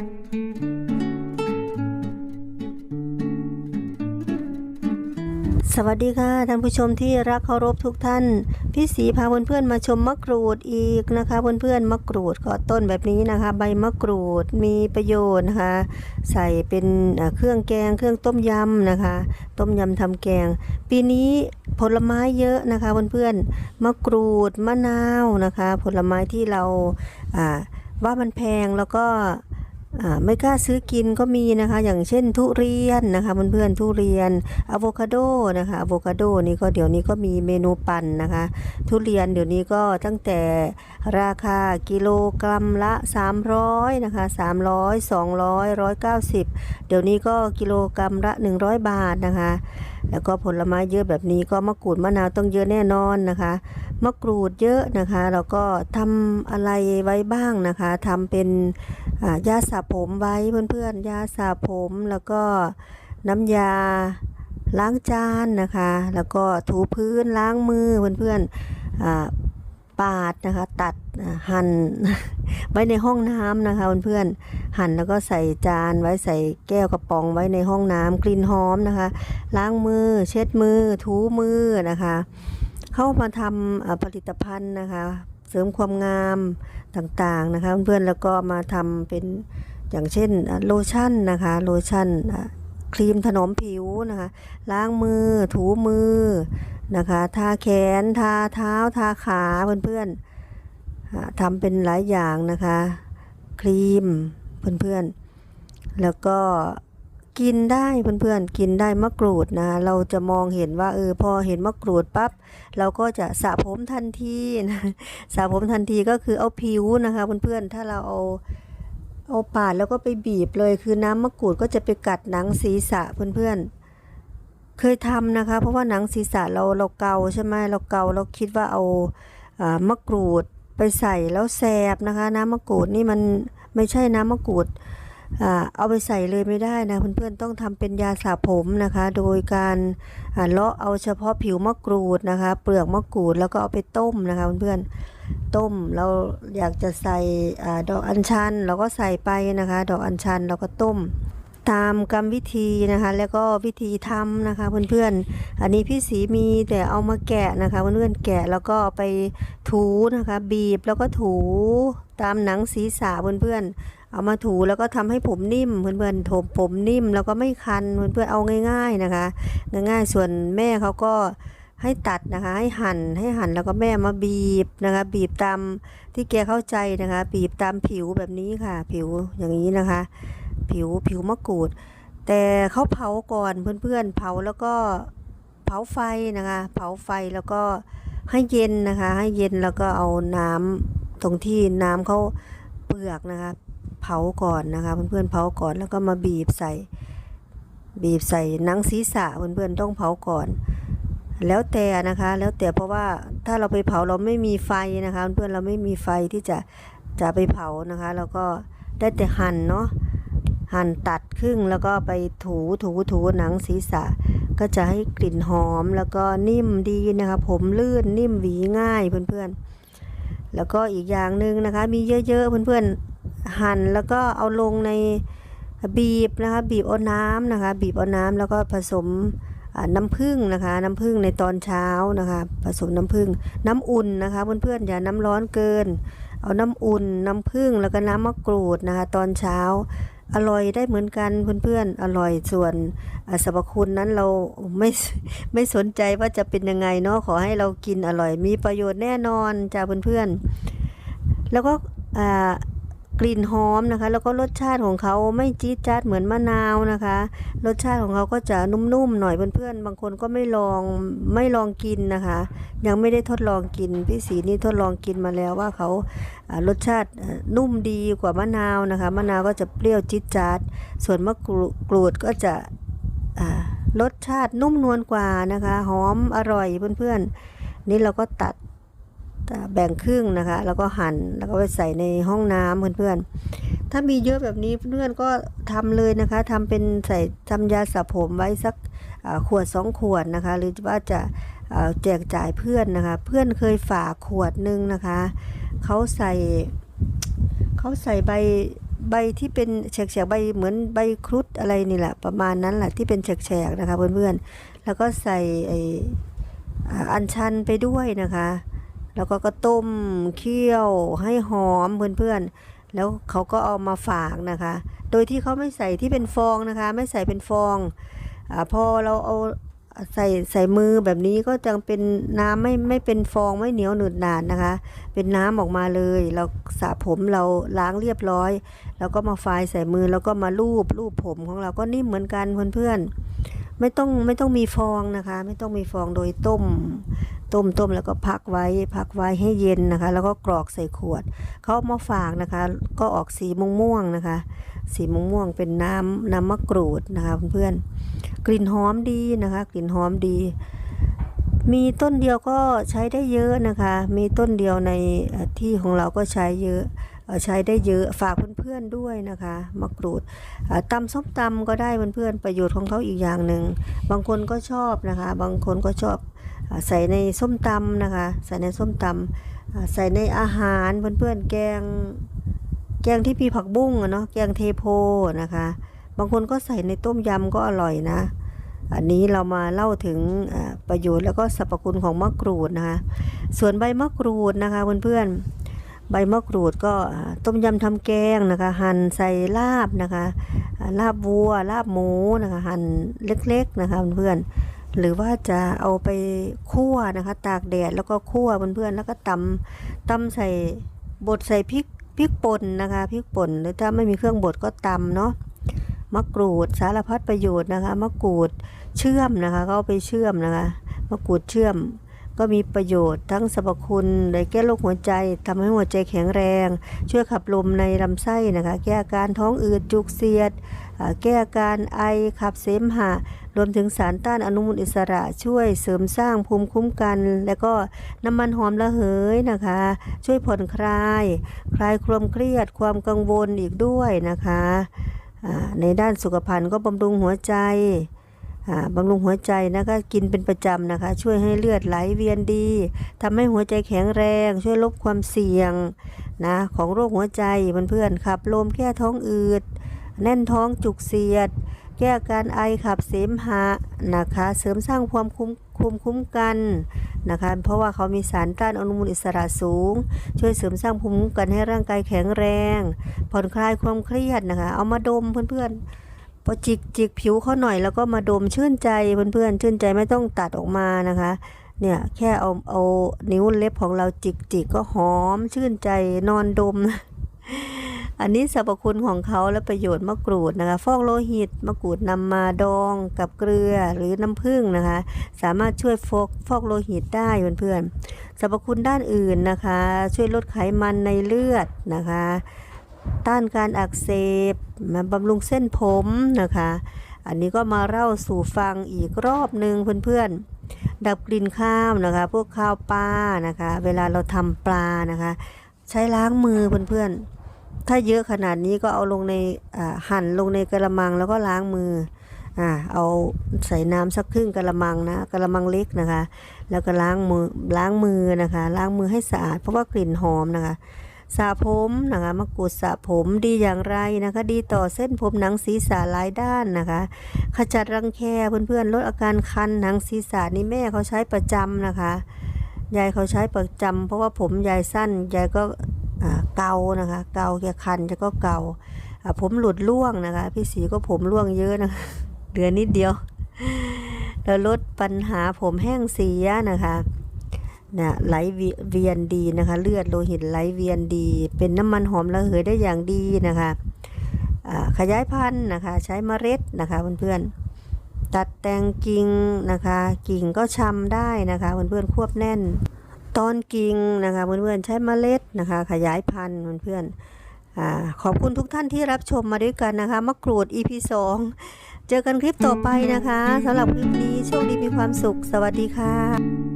สวัสดีค่ะท่านผู้ชมที่รักเคารพทุกท่าน พี่สีพาเพื่อนๆมาชมมะกรูดอีกนะคะ เพื่อนๆมะกรูดก็ต้นแบบนี้นะคะ ใบมะกรูดมีประโยชน์นะคะ ใส่เป็นเครื่องแกง เครื่องต้มยำนะคะ ต้มยำทำแกง ปีนี้ผลไม้เยอะนะคะเพื่อนๆมะกรูดมะนาวนะคะ ผลไม้ที่เราว่ามันแพงแล้วก็ ไม่กล้าซื้อกินก็มีนะคะ อย่างเช่นทุเรียนนะคะเพื่อนๆทุเรียนอะโวคาโดนะคะอะโวคาโดนี่ก็เดี๋ยวนี้ก็มีเมนูปั่นนะคะ ทุเรียนเดี๋ยวนี้ก็ตั้งแต่ราคากิโลกรัมละ 300นะคะ300 200 190 เดี๋ยวนี้ก็กิโลกรัมละ 100 บาทนะคะ แล้วก็ผลไม้เยอะแบบนี้ก็มะกรูดมะนาวต้องเยอะแน่นอนนะคะมะกรูดเยอะนะคะ แล้วก็ทำอะไรไว้บ้างนะคะทำเป็น ยาสระผมไว้เพื่อนๆ ยาสระผมแล้วก็น้ำยาล้างจานนะคะ แล้วก็ถูพื้นล้างมือเพื่อนๆอ่าปาดนะคะ ตัดหั่นไว้ในห้องน้ำนะคะเพื่อนๆหั่นแล้วก็ใส่จานไว้ใส่แก้วกระป๋องไว้ในห้องน้ำกลิ่นหอมนะคะ ล้างมือ เช็ดมือ ถูมือนะคะ เข้ามาทำอ่าผลิตภัณฑ์นะคะ เสริมความงามต่างๆนะคะเพื่อนๆแล้วก็มาทำเป็นอย่างเช่นโลชั่นนะคะโลชั่นครีมถนอมผิวนะคะล้างมือถูมือนะคะทาแขนทาเท้าทาขาเพื่อนๆอ่าทำเป็นหลายอย่างนะคะ ครีมเพื่อนๆแล้วก็ กินได้เพื่อนๆกินได้มะกรูดนะ เราจะมองเห็นว่าเออพอเห็นมะกรูดปั๊บเราก็จะสระผมทันทีนะสระผมทันทีก็คือเอาผิวนะคะเพื่อนๆถ้าเราเอาเอาปาดแล้วก็ไปบีบเลยคือน้ำมะกรูดก็จะไปกัดหนังศีรษะเพื่อนๆเคยทำนะคะ เพราะว่าหนังศีรษะเราเราเกาใช่ไหมเราเกาเราคิดว่าเอาอามะกรูดไปใส่แล้วแสบนะคะ น้ำมะกรูดนี่มันไม่ใช่น้ำมะกรูด เอาไปใส่เลยไม่ได้นะเพื่อนๆต้องทำเป็นยาสระผมนะคะ โดยการเลาะเอาเฉพาะผิวมะกรูดนะคะ เปลือกมะกรูดแล้วก็เอาไปต้มนะคะเพื่อนๆต้มเราอยากจะใส่ดอกอัญชันเราก็ใส่ไปนะคะ ดอกอัญชันเราก็ต้มตามกรรมวิธีนะคะ แล้วก็วิธีทำนะคะเพื่อนๆ อันนี้พี่สีมีแต่เอามาแกะนะคะเพื่อนๆแกะแล้วก็ไปถูนะคะ บีบแล้วก็ถู ตามหนังศีรษะเพื่อนๆ เอามาถูแล้วก็ทำให้ผมนิ่มเพื่อนๆถมผมนิ่มแล้วก็ไม่คันเพื่อนๆเอาง่าย ๆนะคะ ง่ายๆส่วนแม่เขาก็ให้ตัดนะคะให้หั่นให้หั่นแล้วก็แม่มาบีบนะคะ บีบตามที่แกเข้าใจนะคะ บีบตามผิวแบบนี้ค่ะ ผิวอย่างนี้นะคะ ผิวผิวมะกรูด แต่เขาเผาก่อนเพื่อนๆ เผาแล้วก็เผาไฟนะคะ เผาไฟแล้วก็ให้เย็นนะคะ ให้เย็นแล้วก็เอาน้ำ ตรงที่น้ำเขาเปลือกนะคะ เผาก่อนนะคะ เพื่อนๆเผาก่อนแล้วก็มาบีบใส่ บีบใส่หนังศีรษะเพื่อนๆต้องเผาก่อน แล้วแต่นะคะ แล้วแต่เพราะว่าถ้าเราไปเผาเราไม่มีไฟนะคะ เพื่อนๆเราไม่มีไฟที่จะจะไปเผานะคะแล้วก็ได้แต่หั่นเนาะหั่นตัดครึ่งแล้วก็ไปถูถูถูหนังศีรษะ ก็จะให้กลิ่นหอมแล้วก็นิ่มดีนะคะ ผมลื่นนิ่มหวีง่ายเพื่อนๆ แล้วก็อีกอย่างหนึ่งนะคะ มีเยอะๆเพื่อนๆหั่นแล้วก็เอาลงในบีบนะคะบีบเอาน้ำนะคะ บีบเอาน้ำแล้วก็ผสมน้ำผึ้งนะคะ น้ำผึ้งในตอนเช้านะคะ ผสมน้ำผึ้งน้ำอุ่นนะคะ เพื่อนๆอย่าน้ำร้อนเกิน เอาน้ำอุ่น น้ำผึ้งแล้วก็น้ำมะกรูดนะคะ ตอนเช้าอร่อยได้เหมือนกันเพื่อนๆ อร่อยส่วนสรรพคุณนั้นเราไม่ไม่สนใจว่าจะเป็นยังไงเนาะขอให้เรากินอร่อยมีประโยชน์แน่นอนจ้าเพื่อนๆ แล้วก็อ่า กลิ่นหอมนะคะ แล้วก็รสชาติของเขาไม่จี๊ดจ๊าดเหมือนมะนาวนะคะ รสชาติของเขาก็จะนุ่มๆหน่อยเพื่อนๆบางคนก็ไม่ลองไม่ลองกินนะคะ ยังไม่ได้ทดลองกินพี่สีนี่ทดลองกินมาแล้วว่าเขารสชาตินุ่มดีกว่ามะนาวนะคะ มะนาวก็จะเปรี้ยวจี๊ดจ๊าดส่วนมะกรูดก็จะรสชาตินุ่มนวลกว่านะคะ หอมอร่อยเพื่อนๆนี่เราก็ตัด แบ่งครึ่งนะคะ แล้วก็หั่นแล้วก็ไปใส่ในห้องน้ำเพื่อนๆ ถ้ามีเยอะแบบนี้เพื่อนก็ทำเลยนะคะทำเป็นใส่ทำยาสระผมไว้สักขวดสองขวดนะคะ หรือว่าจะแจกจ่ายเพื่อนนะคะ เพื่อนเคยฝากขวดหนึงนะคะเขาใส่เขาใส่ใบใบที่เป็นแฉกๆใบเหมือนใบครุฑอะไรนี่แหละประมาณนั้นแหละที่เป็นแฉกๆนะคะเพื่อนๆแล้วก็ใส่ไออัญชันไปด้วยนะคะ แล้วก็ก็ต้มเคี่ยวให้หอมเพื่อนๆ แล้วเขาก็เอามาฝากนะคะ โดยที่เขาไม่ใส่ที่เป็นฟองนะคะ ไม่ใส่เป็นฟองอพอเราเอาใส่ใส่มือแบบนี้ก็จะเป็นน้ำไม่ไม่เป็นฟองไม่เหนียวหนืดหนาดนะคะ เป็นน้ำออกมาเลย เราสระผมเราล้างเรียบร้อย แล้วก็มาฟายใส่มือแล้วก็มาลูบลูบผมของเราก็นิ่มเหมือนกันเพื่อนๆ ไม่ต้องไม่ต้องมีฟองนะคะ ไม่ต้องมีฟองโดยต้ม ต้มต้มแล้วก็พักไว้ พักไว้ให้เย็นนะคะ แล้วก็กรอกใส่ขวดเขาเอามาฝากนะคะ ก็ออกสีม่วงๆนะคะ สีม่วงๆเป็นน้ำน้ำมะกรูดนะคะเพื่อนๆกลิ่นหอมดีนะคะ กลิ่นหอมดี มีต้นเดียวก็ใช้ได้เยอะนะคะ มีต้นเดียวในที่ของเราก็ใช้เยอะ ใช้ได้เยอะฝากเพื่อนๆด้วยนะคะมะกรูดตำส้มตำก็ได้เพื่อนๆประโยชน์ของเขาอีกอย่างหนึ่งบางคนก็ชอบนะคะ บางคนก็ชอบใส่ในส้มตำนะคะ ใส่ในส้มตำใส่ในอาหารเพื่อนๆแกงแกงที่มีผักบุ้งอะเนาะแกงเทโพนะคะ บางคนก็ใส่ในต้มยำก็อร่อยนะ อันนี้เรามาเล่าถึงประโยชน์แล้วก็สรรพคุณของมะกรูดนะคะ ส่วนใบมะกรูดนะคะเพื่อนๆ ใบมะกรูดก็ต้มยำทำแกงนะคะ หั่นใส่ลาบนะคะลาบวัว ลาบหมูนะคะ หั่นเล็กๆนะคะเพื่อนหรือว่าจะเอาไปคั่วนะคะ ตากแดดแล้วก็คั่วเพื่อนๆแล้วก็ตำตำใส่บดใส่พริกพริกป่นนะคะพริกป่นหรือถ้าไม่มีเครื่องบดก็ตำเนาะมะกรูดสารพัดประโยชน์นะคะมะกรูดเชื่อมนะคะก็เอาไปเชื่อมนะคะมะกรูดเชื่อม ก็มีประโยชน์ทั้งสรรพคุณในแก้โรคหัวใจทำให้หัวใจแข็งแรง ช่วยขับลมในลำไส้นะคะ แก้อาการท้องอืดจุกเสียด แก้อาการไอขับเสมหะ รวมถึงสารต้านอนุมูลอิสระช่วยเสริมสร้างภูมิคุ้มกัน และก็น้ำมันหอมระเหยนะคะ ช่วยผ่อนคลาย คลายความเครียดความกังวลอีกด้วยนะคะในด้านสุขภาพก็บำรุงหัวใจ บำรุงหัวใจนะคะกินเป็นประจำนะคะ ช่วยให้เลือดไหลเวียนดีทำให้หัวใจแข็งแรง ช่วยลดความเสี่ยงนะของโรคหัวใจเพื่อนๆขับลมแก้ท้องอืด แน่นท้องจุกเสียด แก้การไอขับเสมหะนะคะ เสริมสร้างความคุ้มคุมคุ้มกันนะคะ เพราะว่าเขามีสารต้านอนุมูลอิสระสูง ช่วยเสริมสร้างภูมิคุ้มกันให้ร่างกายแข็งแรง ผ่อนคลายความเครียดนะคะ เอามาดมเพื่อนๆ พอจิกจิกผิวเขาหน่อยแล้วก็มาดมชื่นใจเพื่อนๆชื่นใจไม่ต้องตัดออกมานะคะ เนี่ยแค่เอาเอานิ้วเล็บของเราจิกจิกก็หอมชื่นใจนอนดม อันนี้สรรพคุณของเขาและประโยชน์มะกรูดนะคะ ฟอกโลหิตมะกรูดนำมาดองกับเกลือหรือน้ำผึ้งนะคะ สามารถช่วยฟอกฟอกโลหิตได้เพื่อนๆสรรพคุณด้านอื่นนะคะ ช่วยลดไขมันในเลือดนะคะ ต้านการอักเสบ มาบำรุงเส้นผมนะคะ อันนี้ก็มาเล่าสู่ฟังอีกรอบหนึ่งเพื่อนๆ ดับกลิ่นข้าวนะคะ พวกข้าวปลานะคะ เวลาเราทำปลานะคะ ใช้ล้างมือเพื่อนๆ ถ้าเยอะขนาดนี้ก็เอาลงในหั่นลงในกระมังแล้วก็ล้างมืออ่าเอาใส่น้ำสักครึ่งกระมังนะกระมังเล็กนะคะ แล้วก็ล้างมือล้างมือนะคะ ล้างมือให้สะอาดเพราะว่ากลิ่นหอมนะคะ สระผมนะคะมะกรูดสระผมดีอย่างไรนะคะ ดีต่อเส้นผมหนังศีรษะหลายด้านนะคะ ขจัดรังแคเพื่อนๆลดอาการคันหนังศีรษะนี่แม่เขาใช้ประจำนะคะยายเขาใช้ประจำเพราะว่าผมยายสั้นยายก็เกานะคะ เกาแกคันจะก็เกาผมหลุดร่วงนะคะ พี่สีก็ผมร่วงเยอะนะคะเหลือนนิดเดียวแล้วลดปัญหาผมแห้งเสียนะคะ เนี่ยไหลเวียนดีนะคะ เลือดโลหิตไหลเวียนดี เป็นน้ำมันหอมระเหยได้อย่างดีนะคะขยายพันธุ์นะคะใช้เมล็ดนะคะเพื่อนๆตัดแต่งกิ่งนะคะ กิ่งก็ชำได้นะคะเพื่อนๆควบแน่นตอนกิ่งนะคะเพื่อนๆใช้เมล็ดนะคะ ขยายพันธุ์เพื่อนๆขอบคุณทุกท่านที่รับชมมาด้วยกันนะคะมะกรูด EP 2เจอกันคลิปต่อไปนะคะสำหรับคลิปนี้โชคดีมีความสุข สวัสดีค่ะ